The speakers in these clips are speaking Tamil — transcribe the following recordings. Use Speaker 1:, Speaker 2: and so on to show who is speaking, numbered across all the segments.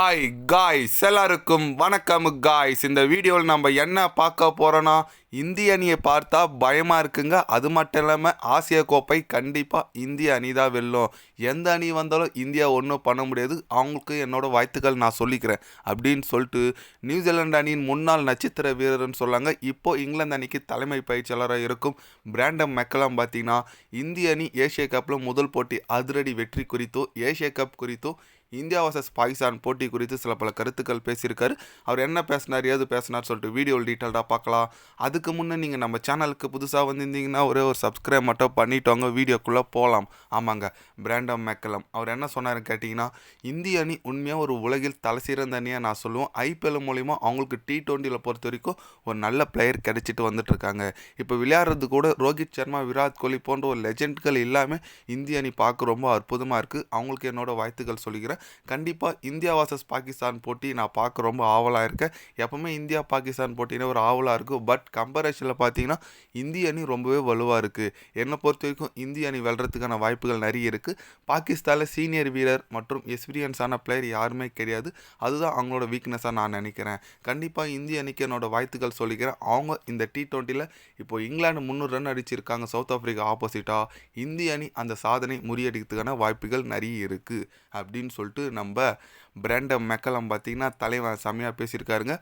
Speaker 1: ஹாய் காய்ஸ் எல்லாருக்கும் வணக்கம் காய்ஸ் இந்த வீடியோவில் நம்ம என்ன பார்க்க போகிறோன்னா இந்திய அணியை பார்த்தா பயமாக இருக்குங்க. அது மட்டும் இல்லாமல் ஆசிய கோப்பை கண்டிப்பாக இந்திய அணி தான் வெல்லும். எந்த அணி வந்தாலும் இந்தியா ஒன்றும் பண்ண முடியாது. அவங்களுக்கு என்னோட வாழ்த்துக்கள் நான் சொல்லிக்கிறேன். அப்படின்னு சொல்லிட்டு நியூசிலாந்து அணியின் முன்னாள் நட்சத்திர வீரர்னு சொல்லாங்க. இப்போ இங்கிலாந்து அணிக்கு தலைமை பயிற்சியாளராக இருக்கும் பிராண்டம் மெக்கலாம் பார்த்தீங்கன்னா இந்திய அணி ஏஷிய கப்பில் முதல் போட்டி அதிரடி வெற்றி குறித்தும் ஏஷிய கப் குறித்தும் இந்தியா வர்சஸ் பாகிஸ்தான் போட்டி குறித்து சில பல கருத்துக்கள் பேசியிருக்காரு. அவர் என்ன பேசினார் ஏது பேசினார் சொல்லிட்டு வீடியோவில் டீட்டெயில்டாக பார்க்கலாம். அதுக்கு முன்னே நீங்கள் நம்ம சேனலுக்கு புதுசாக வந்திருந்தீங்கன்னா ஒரே ஒரு சப்ஸ்கிரைப் மட்டும் பண்ணிட்டோங்க வீடியோக்குள்ளே போகலாம் ஆமாங்க பிராண்டம் மெக்கலம் அவர் என்ன சொன்னார் கேட்டிங்கன்னா இந்திய அணி உண்மையாக ஒரு உலகில் தலைசிறந்த அணியாக நான் சொல்லுவேன். ஐபிஎல் மூலிமா அவங்களுக்கு டி டுவெண்ட்டியில் பொறுத்த வரைக்கும் ஒரு நல்ல பிளேயர் கிடைச்சிட்டு வந்துட்டுருக்காங்க. இப்போ விளையாடுறது கூட ரோஹித் சர்மா விராட் கோலி போன்ற ஒரு லெஜெண்ட்கள் இல்லாமல் இந்திய அணி பார்க்க ரொம்ப அற்புதமாக இருக்குது அவங்களுக்கு என்னோட வாழ்த்துக்கள் சொல்லிக்கிறேன். கண்டிப்பாக இந்தியா வாசஸ் பாகிஸ்தான் போட்டி நான் பார்க்க ரொம்ப ஆவலாக இருக்கேன். எப்பவுமே இந்தியா பாகிஸ்தான் போட்டினா ஒரு ஆவலாக இருக்கும். பட் கம்பேரிஷனில் பார்த்தீங்கன்னா இந்திய அணி ரொம்பவே வலுவாக இருக்குது என்னை பொறுத்த வரைக்கும் இந்திய அணி வெல்றதுக்கான வாய்ப்புகள் நிறைய இருக்குது பாகிஸ்தானில் சீனியர் வீரர் மற்றும் எக்ஸ்பீரியன்ஸான பிளேயர் யாருமே கிடையாது. அதுதான் அவங்களோட வீக்னஸாக நான் நினைக்கிறேன். கண்டிப்பாக இந்திய அணிக்கு என்னோட வாழ்த்துக்கள் சொல்லிக்கிறேன். அவங்க இந்த டி ட்வெண்ட்டியில் இப்போ இங்கிலாந்து முந்நூறு ரன் அடிச்சிருக்காங்க. சவுத் ஆஃப்ரிக்கா ஆப்போசிட்டாக இந்திய அணி அந்த சாதனை முறியடிக்கிறதுக்கான வாய்ப்புகள் நிறைய இருக்குது அப்படின்னு சொல்லிட்டு நம்ம பிராண்டம் மெக்கலம் பார்த்தீங்கன்னா தலைவன் செம்மையாக பேசியிருக்காருங்க.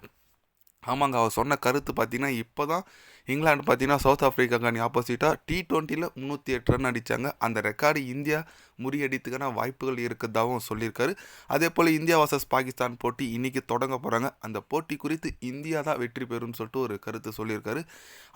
Speaker 1: ஆமாங்க அவர் சொன்ன கருத்து பார்த்தீங்கன்னா இப்போ தான் இங்கிலாந்து பார்த்தீங்கன்னா சவுத் ஆஃப்ரிக்கா அணி ஆப்போசிட்டாக டி டுவெண்ட்டியில் முந்நூற்றி எட்டு ரன் அடித்தாங்க அந்த ரெக்கார்டு இந்தியா முறியடித்துக்கான வாய்ப்புகள் இருக்கிறதாகவும் சொல்லியிருக்காரு. அதே போல் இந்தியா வர்சஸ் பாகிஸ்தான் போட்டி இன்றைக்கி தொடங்க போகிறாங்க அந்த போட்டி குறித்து இந்தியா தான் வெற்றி பெறும்னு சொல்லிட்டு ஒரு கருத்து சொல்லியிருக்காரு.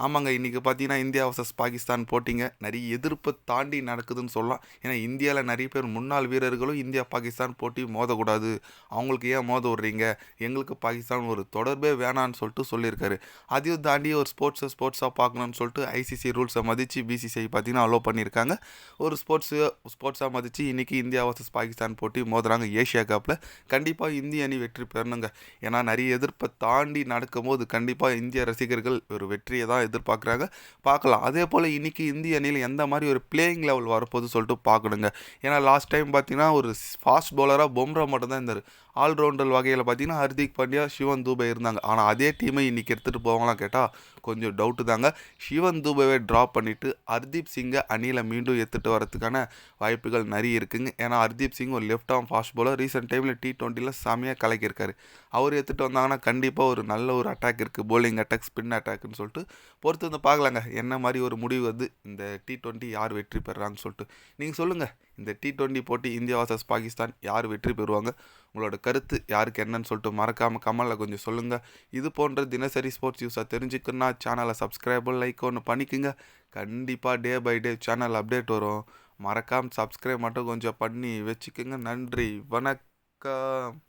Speaker 1: ஆமாங்க இன்றைக்கி பார்த்தீங்கன்னா இந்தியா வர்சஸ் பாகிஸ்தான் போட்டிங்க. நிறைய எதிர்ப்பை தாண்டி நடக்குதுன்னு சொல்லலாம். ஏன்னா இந்தியாவில் நிறைய பேர் முன்னாள் வீரர்களும் இந்தியா பாகிஸ்தான் போட்டி மோதக்கூடாது. அவங்களுக்கு ஏன் மோத விடுறீங்க? எங்களுக்கு பாகிஸ்தான் ஒரு தொடர்பே வேணான்னு சொல்லிட்டு சொல்லியிருக்காரு. அதையும் தாண்டி ஒரு ஸ்போர்ட்ஸை ஸ்போர்ட்ஸாக பார்க்கணும்னு சொல்லிட்டு ஐசிசி ரூல்ஸை மதித்து பிசிசிஐ பார்த்தீங்கன்னா அலோவ் பண்ணியிருக்காங்க. ஒரு ஸ்போர்ட்ஸு ஸ்போர்ட்ஸாக மதித்து இன்றைக்கி இந்தியா வர்சஸ் பாகிஸ்தான் போட்டி மோதுறாங்க ஏஷியா கப்பில் கண்டிப்பாக இந்திய அணி வெற்றி பெறணுங்க. ஏன்னா நிறைய எதிர்ப்பை தாண்டி நடக்கும்போது கண்டிப்பாக இந்திய ரசிகர்கள் ஒரு வெற்றியை தான் எதிர்பார்க்குறாங்க. பார்க்கலாம். அதே போல் இன்றைக்கி இந்திய அணியில் எந்த மாதிரி ஒரு பிளேயிங் லெவல் வரப்போகுது சொல்லிட்டு பார்க்கணுங்க. ஏன்னா லாஸ்ட் டைம் பார்த்தீங்கன்னா ஒரு ஃபாஸ்ட் பவுலராக பொம்ரா மட்டும் தான் இருந்தார் ஆல்ரவுண்டர் வகையில் பார்த்தீங்கன்னா ஹர்திக் பாண்டியா சிவன் தூபை இருந்தாங்க. ஆனால் அதே டீமை இன்றைக்கி எடுத்துகிட்டு போவாங்களாம் கேட்டால் கொஞ்சம் டவுட்டு தாங்க. சிவன் தூபையை ட்ராப் பண்ணிவிட்டு ஹர்தீப் சிங்கை அணியில் மீண்டும் எடுத்துகிட்டு வரதுக்கான வாய்ப்புகள் நிறைய இருக்குங்க. ஏன்னா ஹர்தீப் சிங் ஒரு left arm fast bowler recent டைமில் டி டுவெண்ட்டியில் செமையாக கலக்கியிருக்காரு. அவர் எடுத்துகிட்டு வந்தாங்கன்னா கண்டிப்பாக ஒரு நல்ல ஒரு அட்டாக் இருக்குது போலிங் அட்டாக் ஸ்பின் அட்டாக்னு சொல்லிட்டு பொறுத்து வந்து பார்க்கலாங்க. என்ன மாதிரி ஒரு முடிவு வந்து இந்த டி டுவெண்ட்டி யார் வெற்றி பெறாங்கன்னு சொல்லிட்டு. நீங்கள் சொல்லுங்கள் இந்த டி டுவெண்ட்டி போட்டி இந்தியா வர்சஸ் பாகிஸ்தான் யார் வெற்றி பெறுவாங்க? உங்களோட கருத்து யாருக்கு என்னன்னு சொல்லிட்டு மறக்காமல் கமலில் கொஞ்சம் சொல்லுங்கள் இது போன்ற தினசரி ஸ்போர்ட்ஸ் நியூஸாக தெரிஞ்சுக்கணுன்னா சேனலை சப்ஸ்கிரைபர் லைக் ஒன்று பண்ணிக்கோங்க. கண்டிப்பாக day by day channel update வரும். மறக்காமல் சப்ஸ்கிரைப் மட்டும் கொஞ்சம் பண்ணி வச்சுக்கோங்க. நன்றி. வணக்கம்.